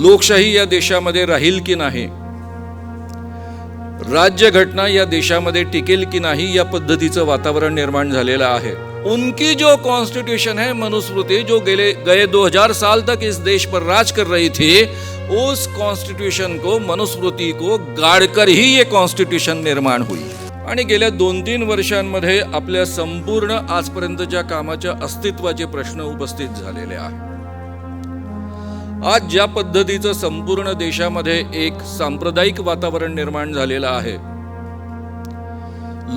लोकशाही या देशामध्ये राहील की नाही? राज्यघटना या देशामध्ये टिकेल की नाही या पद्धतीचं वातावरण निर्माण झालेलं आहे. उनकी जो कॉन्स्टिट्यूशन है मनुस्मृति जो गेले गए 2000 साल तक इस देश पर राज कर रही थी उस कॉन्स्टिट्यूशन को मनुस्मृति को गाडकर ही ये कॉन्स्टिट्यूशन निर्माण हुई. आणि गेल्या दोन तीन वर्षांमध्ये आपल्या संपूर्ण आजपर्यंतच्या कामाच्या अस्तित्वाचे प्रश्न उपस्थित झालेले आहेत. आज ज्या पद्धतीचं संपूर्ण देशामध्ये एक सांप्रदायिक वातावरण निर्माण झालेलं आहे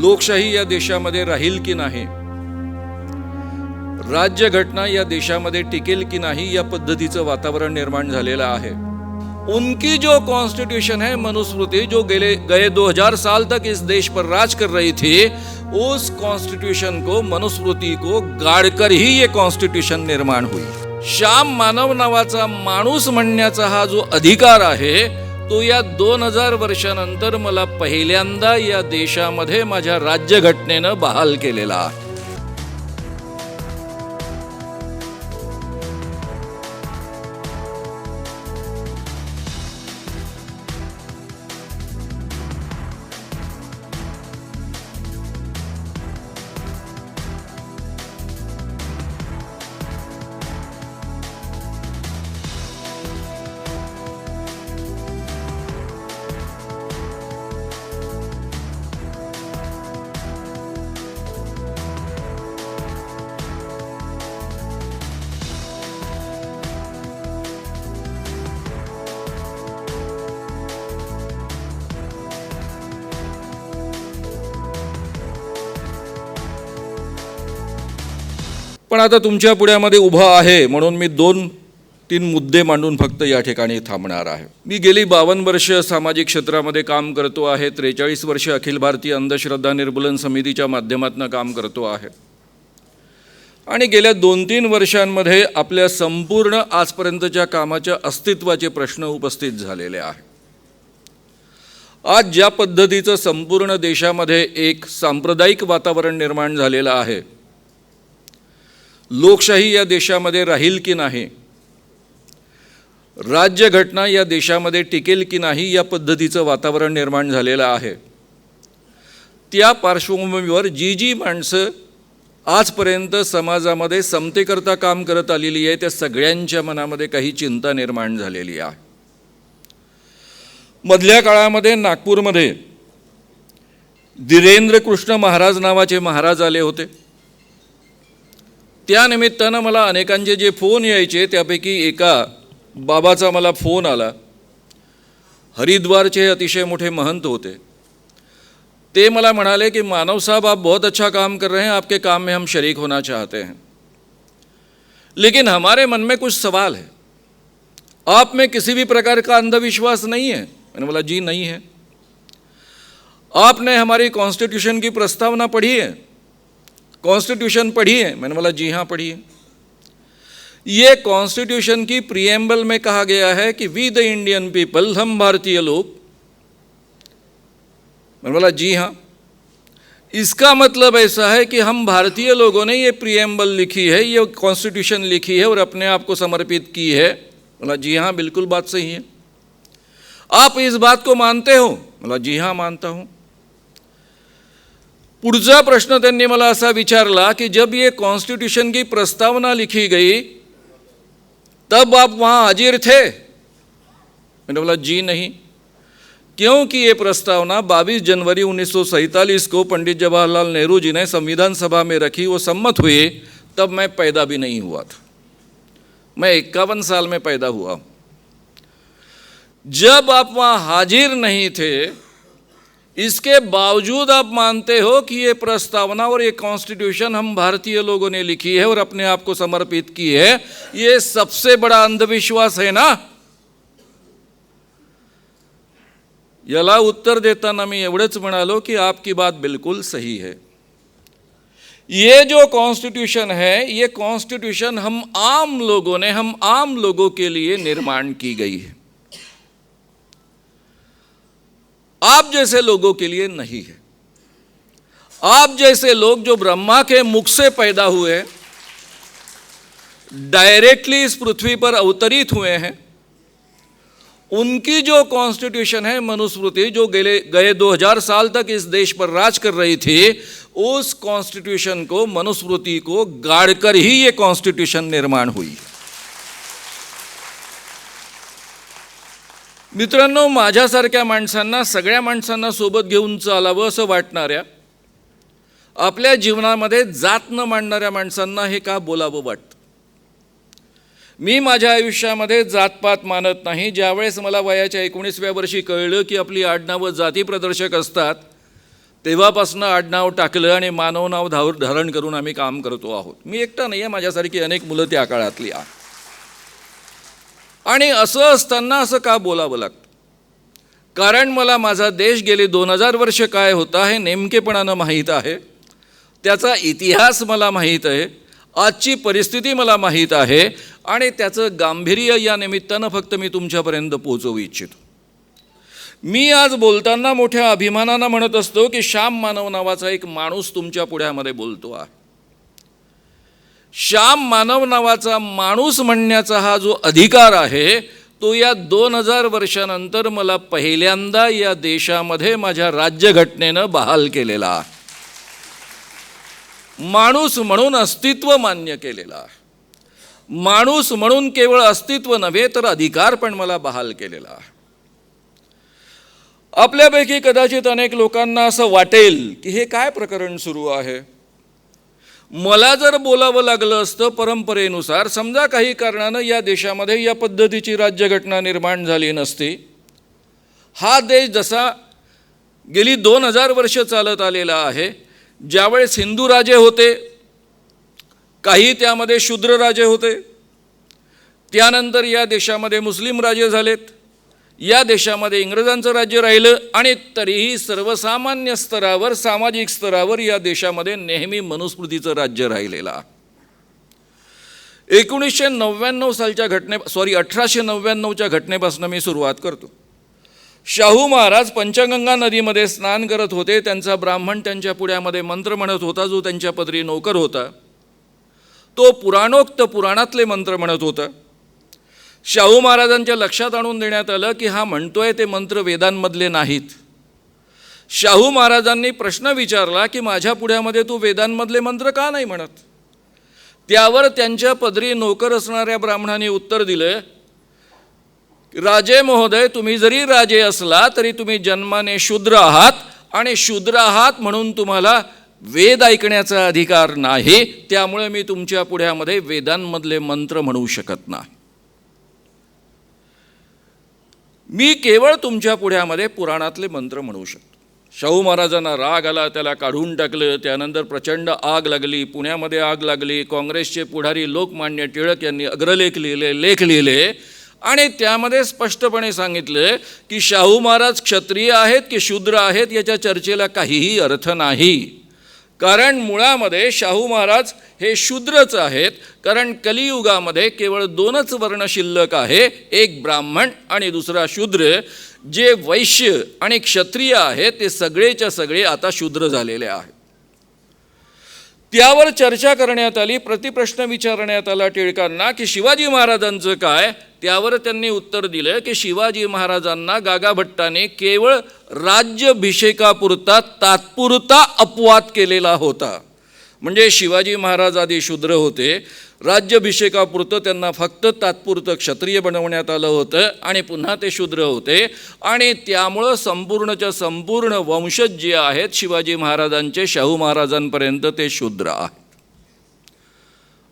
लोकशाही या देशामध्ये राहील की नाही राज्यघटना या देशामध्ये टिकेल की नाही या पद्धतीचं वातावरण निर्माण झालेलं आहे. उनकी जो कॉन्स्टिट्यूशन है मनुस्मृति जो गेले गए 2000 साल तक इस देश पर राज कर रही थी उस कॉन्स्टिट्यूशन को मनुस्मृति को गाडकर ही ये कॉन्स्टिट्यूशन निर्माण हुई। श्याम मानव नावाचा माणूस म्हणण्याचा हा जो अधिकार आहे तो या दोन हजार वर्षानंतर मला पहिल्यांदा या देशामध्ये माझ्या राज्यघटनेनं बहाल केलेला आहे. पण आता तुमच्या पुण्यामध्ये उभा आहे म्हणून मी दोन तीन मुद्दे मांडून फक्त या ठिकाणी थांबणार आहे. मी गेली बावन्न वर्ष सामाजिक क्षेत्रामध्ये काम करतो आहे त्रेचाळीस वर्ष अखिल भारतीय अंधश्रद्धा निर्मूलन समितीच्या माध्यमातून काम करतो आहे. आणि गेल्या दोन तीन वर्षांमध्ये आपल्या संपूर्ण आजपर्यंतच्या कामाच्या अस्तित्वाचे प्रश्न उपस्थित झालेले आहे. आज ज्या पद्धतीचं संपूर्ण देशामध्ये एक सांप्रदायिक वातावरण निर्माण झालेलं आहे लोकशाही या देशामध्ये राहील की नाही? राज्यघटना या देशामध्ये टिकेल की नाही या पद्धतीचं वातावरण निर्माण झालेलं आहे. त्या पार्श्वभूमीवर जी जी माणसं आजपर्यंत समाजामध्ये समतेकरता काम करत आलेली आहे त्या सगळ्यांच्या मनामध्ये काही चिंता निर्माण झालेली आहे. मधल्या काळामध्ये नागपूरमध्ये धीरेंद्र कृष्ण महाराज नावाचे महाराज आले होते. त्या निमित्तानं मला अनेकांचे जे फ़ोन यायचे, त्यापैकी एका बाबाचा मला फ़ोन आला. हरिद्वारचे अतिशय मोठे महंत होते. ते मला म्हणाले कि, मानव साहब, आप बहुत अच्छा काम कर रहे हैं, आपके काम में हम शरीक होना चाहते हैं. लेकिन हमारे मन में कुछ सवाल है। आप में किसी भी प्रकार का अंधविश्वास नहीं है? मैंने बोला, जी नहीं है. आपने हमारी कॉन्स्टिट्यूशन की प्रस्तावना पढ़ी है? कॉन्स्टिट्यूशन पढ़ी है? मैंने बोला, जी हाँ पढ़ी है। ये कॉन्स्टिट्यूशन की प्रियम्बल में कहा गया है कि वी द इंडियन पीपल हम भारतीय लोग। मैंने बोला, जी हाँ। इसका मतलब ऐसा है कि हम भारतीय लोगों ने ये प्रियम्बल लिखी है, ये कॉन्स्टिट्यूशन लिखी है और अपने आप को समर्पित की है। बोला, जी हाँ बिल्कुल बात सही है। आप इस बात को मानते हो? बोला, जी हाँ मानता हूँ। पुढचा प्रश्न त्यांनी मला असा विचारला कि जब ये कॉन्स्टिट्यूशन की प्रस्तावना लिखी गई, तब आप वहाँ हाजिर थे? मैंने बोला, जी नहीं। क्योंकि ये प्रस्तावना 22 जनवरी 1947 को पंडित जवाहरलाल नेहरू जी ने संविधान सभा में रखी, वो सम्मत हुए तब मैं पैदा भी नहीं हुआ था। मैं इक्यावन साल में पैदा हुआ। जब आप वहाँ हाजिर नहीं थे इसके बावजूद आप मानते हो कि ये प्रस्तावना और ये कॉन्स्टिट्यूशन हम भारतीय लोगों ने लिखी है और अपने आप को समर्पित की है, ये सबसे बड़ा अंधविश्वास है ना? याला उत्तर देता देताना मी एवढंच म्हणालो की आपकी बात बिल्कुल सही है। ये जो कॉन्स्टिट्यूशन है, ये कॉन्स्टिट्यूशन हम आम लोगों ने, हम आम लोगों के लिए निर्माण की गई है। आप जैसे लोगों के लिए नहीं है। आप जैसे लोग जो ब्रह्मा के मुख से पैदा हुए डायरेक्टली इस पृथ्वी पर अवतरित हुए हैं, उनकी जो कॉन्स्टिट्यूशन है, मनुस्मृति, जो गए गए 2000 साल तक इस देश पर राज कर रही थी, उस कॉन्स्टिट्यूशन को, मनुस्मृति को गाड़कर ही ये कॉन्स्टिट्यूशन निर्माण हुई। मित्रांनो माझ्यासारख्या माणसांना सगळ्या माणसांना सोबत घेऊन चालावं असं वाटणाऱ्या आपल्या जीवनामध्ये जात न मांडणाऱ्या माणसांना हे का बोलावं वाटतं? मी माझ्या आयुष्यामध्ये जातपात मानत नाही. ज्यावेळेस मला वयाच्या एकोणीसव्या वर्षी कळलं की आपली आडनावं जाती प्रदर्शक असतात तेव्हापासनं आडनाव टाकलं आणि मानवनाव धाव धारण करून आम्ही काम करतो आहोत. मी एकटा नाही आहे माझ्यासारखी अनेक मुलं त्या काळातली आहेत. आणि असं असताना असं का बोलावं लागतं? कारण मला माझा देश गेले दोन हजार वर्ष काय होता हे नेमकेपणानं माहीत आहे. त्याचा इतिहास मला माहीत आहे. आजची परिस्थिती मला माहीत आहे. आणि त्याचं गांभीर्य या निमित्तानं फक्त मी तुमच्यापर्यंत पोचवू इच्छितो. मी आज बोलताना मोठ्या अभिमानानं म्हणत असतो की श्याम मानव नावाचा एक माणूस तुमच्या पुढ्यामध्ये बोलतो आहे. श्याम मानव नावाचा माणूस म्हणण्याचा हा जो अधिकार आहे तो या दोन हजार वर्षानंतर मला पहिल्यांदा या देशामध्ये माझ्या राज्यघटनेनं बहाल केलेला. माणूस म्हणून अस्तित्व मान्य केलेला. माणूस म्हणून केवळ अस्तित्व नव्हे तर अधिकार पण मला बहाल केलेला. आहे आपल्यापैकी कदाचित अनेक लोकांना असं वाटेल की हे काय प्रकरण सुरू आहे? मला जर बोलावं लागलं असतं परंपरेनुसार समजा काही कारणानं या देशामध्ये या पद्धतीची राज्यघटना निर्माण झाली नसती. हा देश जसा गेली दोन हजार वर्ष चालत आलेला आहे ज्यावेळेस हिंदू राजे होते काही त्यामध्ये शूद्र राजे होते त्यानंतर या देशामध्ये मुस्लिम राजे झालेत. या देशामध्ये इंग्रजांचं राज्य राहिलं आणि तरीही सर्वसामान्य स्तरावर सामाजिक स्तरावर या देशामध्ये नेहमी मनुस्मृतीचं राज्य राहिलेलं एकोणीसशे नव्याण्णव सालच्या घटने सॉरी अठराशे नव्याण्णवच्या घटनेपासून मी सुरुवात करतो. शाहू महाराज पंचगंगा नदीमध्ये स्नान करत होते. त्यांचा ब्राह्मण त्यांच्या पुण्यामध्ये मंत्र म्हणत होता जो त्यांच्या पदरी नोकर होता. तो पुराणोक्त पुराणातले मंत्र म्हणत होता. शाहू महाराजांच्या लक्षात आणून देण्यात आलं की हा म्हणतोय ते मंत्र वेदांमधले नाहीत. शाहू महाराजांनी प्रश्न विचारला की माझ्या पुढ्यामध्ये तू वेदांमधले मंत्र का नाही म्हणत? त्यावर त्यांच्या पदरी नोकर असणाऱ्या ब्राह्मणाने उत्तर दिलं राजे महोदय तुम्ही जरी राजे असला तरी तुम्ही जन्माने शूद्र आहात आणि शूद्र आहात म्हणून तुम्हाला वेद ऐकण्याचा अधिकार नाही त्यामुळे मी तुमच्या पुढ्यामध्ये वेदांमधले मंत्र म्हणू शकत नाही. मी केवळ तुमच्या पुढ्यामध्ये पुराणातले मंत्र म्हणू शकतो. शाहू महाराजांना राग आला त्याला काढून टाकलं त्यानंतर प्रचंड आग लागली पुण्यामध्ये आग लागली काँग्रेसचे पुढारी लोकमान्य टिळक यांनी अग्रलेख लिहिले लेख लिहिले आणि त्यामध्ये स्पष्टपणे सांगितलं की शाहू महाराज क्षत्रिय आहेत की शूद्र आहेत याच्या चर्चेला काहीही अर्थ नाही. कारण मुळामध्ये शाहू महाराज हे शूद्रच आहेत. कारण कलियुगामध्ये केवळ दोनच वर्ण शिल्लक आहे. एक ब्राह्मण आणि दुसरा शूद्र. जे वैश्य आणि क्षत्रिय आहे ते सगळेच्या सगळे आता शूद्र झालेले आहेत. त्यावर चर्चा करण्यात आली प्रतिप्रश्न विचारण्यात आला टिळकांना की शिवाजी महाराजांचं काय? त्यावर त्यांनी उत्तर दिलं की शिवाजी महाराजांना गागाभट्टाने केवळ राज्यभिषेकापुरता तात्पुरता अपवाद केलेला होता. म्हणजे शिवाजी महाराज आधी शूद्र होते राज्यभिषेकापुरतं त्यांना फक्त तात्पुरतं क्षत्रिय बनवण्यात आलं होतं आणि पुन्हा ते शूद्र होते. आणि त्यामुळं संपूर्णच्या संपूर्ण वंशज जे आहेत शिवाजी महाराजांचे शाहू महाराजांपर्यंत ते शूद्र आहे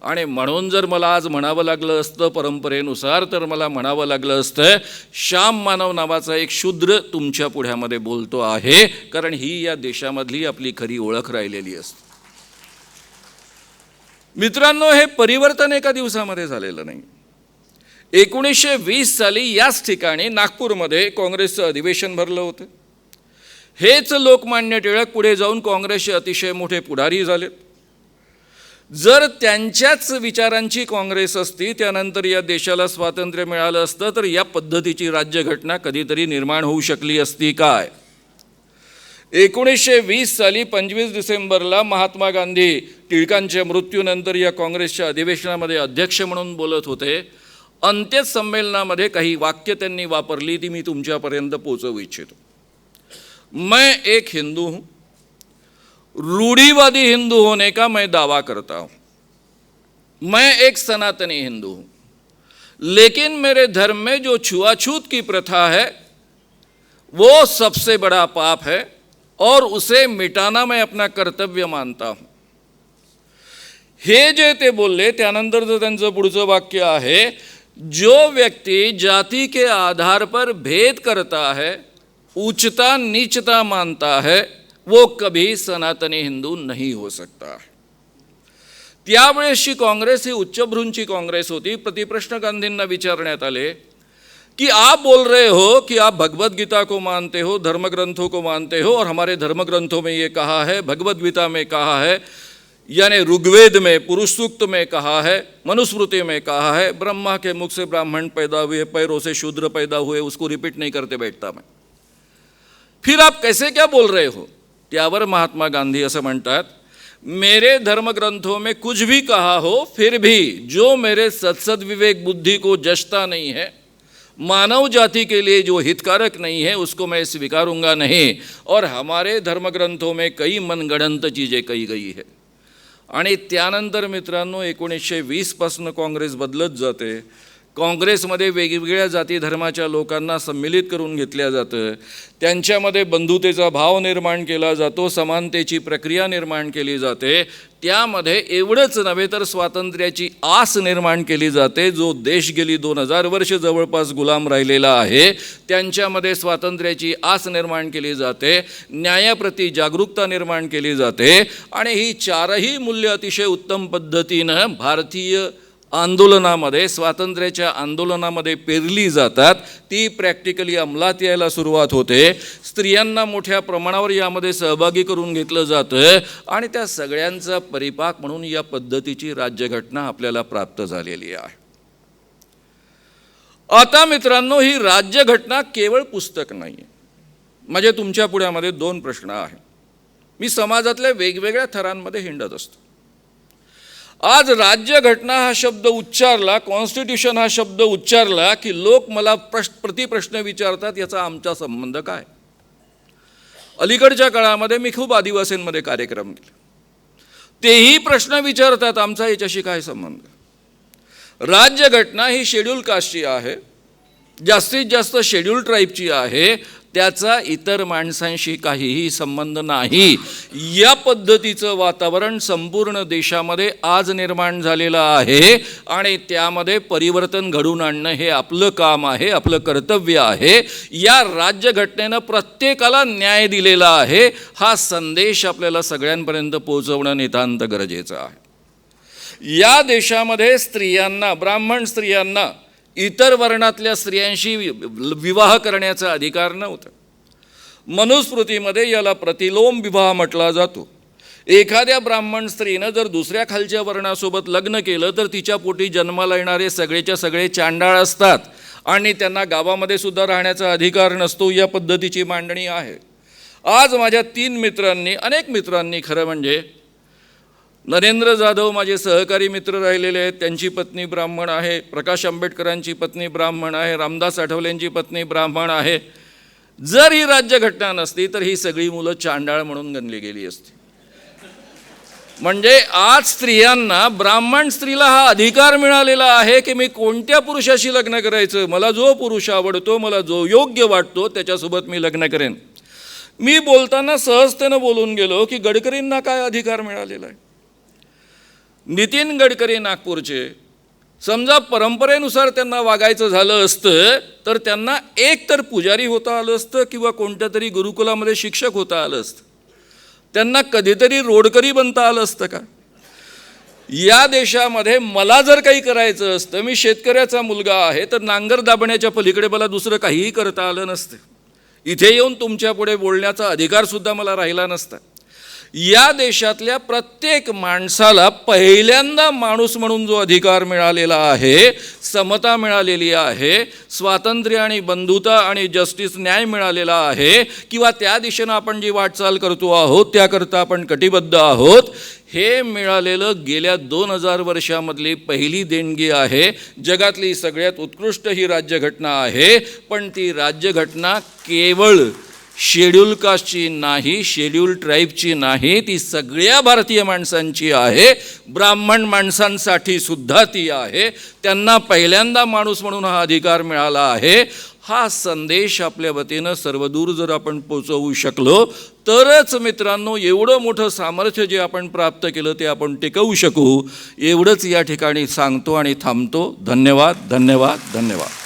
आणि म्हणून जर मला आज म्हणावं लागलं असतं परंपरेनुसार तर मला म्हणावं लागलं असतं श्याम मानव नावाचा एक शूद्र तुमच्या पुढ्यामध्ये बोलतो आहे कारण ही या देशामधली आपली खरी ओळख राहिलेली असते. मित्रांनो हे परिवर्तन एका दिवसामध्ये झालेलं नाही. एकोणीसशे वीस साली याच ठिकाणी नागपूरमध्ये काँग्रेसचं अधिवेशन भरलं होतं. हेच लोकमान्य टिळक पुढे जाऊन काँग्रेसचे अतिशय मोठे पुढारी झालेत. जर त्यांच्याच विचारांची काँग्रेस असती त्यानंतर या देशाला स्वातंत्र्य मिळालं असतं तर या पद्धतीची राज्यघटना कधीतरी निर्माण होऊ शकली असती काय? एकोणीसशे वीस साली पंचवीस डिसेंबरला महात्मा गांधी टिळकांच्या मृत्यूनंतर या काँग्रेसच्या अधिवेशनामध्ये अध्यक्ष म्हणून बोलत होते. अंत्य संमेलनामध्ये काही वाक्य त्यांनी वापरली ती मी तुमच्यापर्यंत पोचवू इच्छितो. मैं एक हिंदू हूँ. रूढ़ीवादी हिंदू होने का मैं दावा करता हूँ। मैं एक सनातनी हिंदू हूँ। लेकिन मेरे धर्म में जो छुआछूत की प्रथा है, वो सबसे बड़ा पाप है और उसे मिटाना मैं अपना कर्तव्य मानता हूँ। हे जे ते बोलले त्यानंतरचं त्यांचं पुढचं वाक्य आहे, जो व्यक्ति जाति के आधार पर भेद करता है, उच्चता नीचता मानता है वो कभी सनातनी हिंदू नहीं हो सकता। त्यावेळेसची काँग्रेस ही उच्चभ्रूंची काँग्रेस होती। प्रतिप्रश्न गांधींना विचारण्यात आले कि आप बोल रहे हो कि आप भगवत गीता को मानते हो धर्म ग्रंथों को मानते हो और हमारे धर्म ग्रंथों में ये कहा है, भगवत गीता में कहा है, यानी ऋग्वेद में, पुरुष सूक्त में कहा है, मनुस्मृति में कहा है, ब्रह्मा के मुख से ब्राह्मण पैदा हुए, पैरों से शूद्र पैदा हुए, उसको रिपीट नहीं करते बैठता मैं। फिर आप कैसे क्या बोल रहे हो? त्यावर महात्मा गांधी असं म्हणतात मेरे धर्मग्रंथों में कुछ भी कहा हो फिर भी जो मेरे सत्सद विवेक बुद्धि को जचता नहीं है मानव जाति के लिए जो हितकारक नहीं है उसको मैं स्वीकारूंगा नहीं। और हमारे धर्मग्रंथों में कई मनगणंत चीज़ें कही गई है। आणि त्यानंतर मित्रांनो एकोणीसशे वीसपासनं काँग्रेस बदलत जाते. काँग्रेसमध्ये वेगवेगळ्या जाती धर्माच्या लोकांना संमिलित करून घेतल्या जातं. त्यांच्यामध्ये बंधुतेचा भाव निर्माण केला जातो समानतेची प्रक्रिया निर्माण केली जाते. त्यामध्ये एवढंच नव्हे तर स्वातंत्र्याची आस निर्माण केली जाते जो देश गेली दोन हजार वर्ष जवळपास गुलाम राहिलेला आहे त्यांच्यामध्ये स्वातंत्र्याची आस निर्माण केली जाते न्यायाप्रती जागरूकता निर्माण केली जाते. आणि ही चारही मूल्य अतिशय उत्तम पद्धतीनं भारतीय आंदोलनामध्ये स्वातंत्र्याच्या आंदोलनामध्ये पेरली जातात. ती प्रॅक्टिकली अंमलात यायला सुरुवात होते. स्त्रियांना मोठ्या प्रमाणावर यामध्ये सहभागी करून घेतलं जातं आणि त्या सगळ्यांचा परिपाक म्हणून या पद्धतीची राज्यघटना आपल्याला प्राप्त झालेली आहे. आता मित्रांनो ही राज्यघटना केवळ पुस्तक नाही आहे म्हणजे तुमच्या पुढ्यामध्ये दोन प्रश्न आहेत. मी समाजातल्या वेगवेगळ्या थरांमध्ये हिंडत असतो. आज राज्यघटना हा शब्द उच्चारला कॉन्स्टिट्यूशन हा शब्द उच्चारला की लोक मला प्रश प्रतिप्रश्न विचारतात याचा आमचा संबंध काय? अलीकडच्या काळामध्ये मी खूप आदिवासींमध्ये कार्यक्रम केले. तेही प्रश्न विचारतात आमचा याच्याशी काय संबंध? राज्यघटना ही शेड्यूल कास्टची आहे. जास्तीत जास्त शेड्यूल ट्राईबची आहे. त्याचा इतर माणसांशी काहीही संबंध नाही. या पद्धतीचं वातावरण संपूर्ण देशामध्ये आज निर्माण झालेलं आहे आणि त्यामध्ये परिवर्तन घडवून आणणं हे आपलं काम आहे आपलं कर्तव्य आहे. या राज्यघटनेनं प्रत्येकाला न्याय दिलेला आहे. हा संदेश आपल्याला सगळ्यांपर्यंत पोहोचवणं नितांत गरजेचं आहे. या देशामध्ये स्त्रियांना ब्राह्मण स्त्रियांना इतर वर्णातल्या स्त्रियांशी विवाह करण्याचा अधिकार नव्हता. मनुस्मृतीमध्ये याला प्रतिलोम विवाह म्हटला जातो. एखाद्या ब्राह्मण स्त्रीनं जर दुसऱ्या खालच्या वर्णासोबत लग्न केलं तर तिच्या पोटी जन्माला येणारे सगळेच्या सगळे चांडाळ असतात आणि त्यांना गावामध्ये सुद्धा राहण्याचा अधिकार नसतो या पद्धतीची मांडणी आहे. आज माझ्या तीन मित्रांनी अनेक मित्रांनी खरं म्हणजे नरेंद्र जाधव माझे सहकारी मित्र राहिलेले आहेत. त्यांची पत्नी ब्राह्मण आहे. प्रकाश आंबेडकरांची पत्नी ब्राह्मण आहे. रामदास आठवलेंची पत्नी ब्राह्मण आहे. जर ही राज्यघटना नसती तर ही सगळी मुलं चांडाळ म्हणून गणली गेली असती. म्हणजे आज स्त्रियांना ब्राह्मण स्त्रीला हा अधिकार मिळालेला आहे की मी कोणत्या पुरुषाशी लग्न करायचं? मला जो पुरुष आवडतो मला जो योग्य वाटतो त्याच्यासोबत मी लग्न करेन. मी बोलताना सहजतेनं बोलून गेलो की गडकरींना काय अधिकार मिळालेला आहे? नितीन गडकरी नागपूरचे. समजा परंपरेनुसार त्यांना वागायचं झालं असतं तर त्यांना एक तर पुजारी होता आलं असतं किंवा कोणत्या तरी गुरुकुलामध्ये शिक्षक होता आलं असतं. त्यांना कधीतरी रोडकरी बनता आलं असतं का? या देशामध्ये मला जर काही करायचं असतं मी शेतकऱ्याचा मुलगा आहे तर नांगर दाबण्याच्या पलीकडे मला दुसरं काहीही करता आलं नसतं. इथे येऊन तुमच्यापुढे बोलण्याचा अधिकारसुद्धा मला राहिला नसता. या देशातल्या प्रत्येक माणसाला पहिल्यांदा माणूस म्हणून जो अधिकार मिळालेला आहे समता मिळालेली आहे स्वातंत्र्य आणि बंधुता आणि जस्टिस न्याय मिळालेला आहे किंवा त्या दिशेनं आपण जी वाटचाल करतो आहोत त्याकरता आपण कटिबद्ध आहोत हे मिळालेलं गेल्या दोन हजार वर्षामधली पहिली देणगी आहे. जगातली सगळ्यात उत्कृष्ट ही राज्यघटना आहे पण ती राज्यघटना केवळ शेड्यूल कास्टची नाही शेड्यूल ट्राईबची नाही ती सगळ्या भारतीय माणसांची आहे. ब्राह्मण माणसांसाठी सुद्धा ती आहे. त्यांना पहिल्यांदा माणूस म्हणून हा अधिकार मिळाला आहे. हा संदेश आपल्या वतीनं सर्वदूर जर आपण पोचवू शकलो तरच मित्रांनो एवढं मोठं सामर्थ्य जे आपण प्राप्त केलं ते आपण टिकवू शकू. एवढंच या ठिकाणी सांगतो आणि थांबतो. धन्यवाद धन्यवाद धन्यवाद.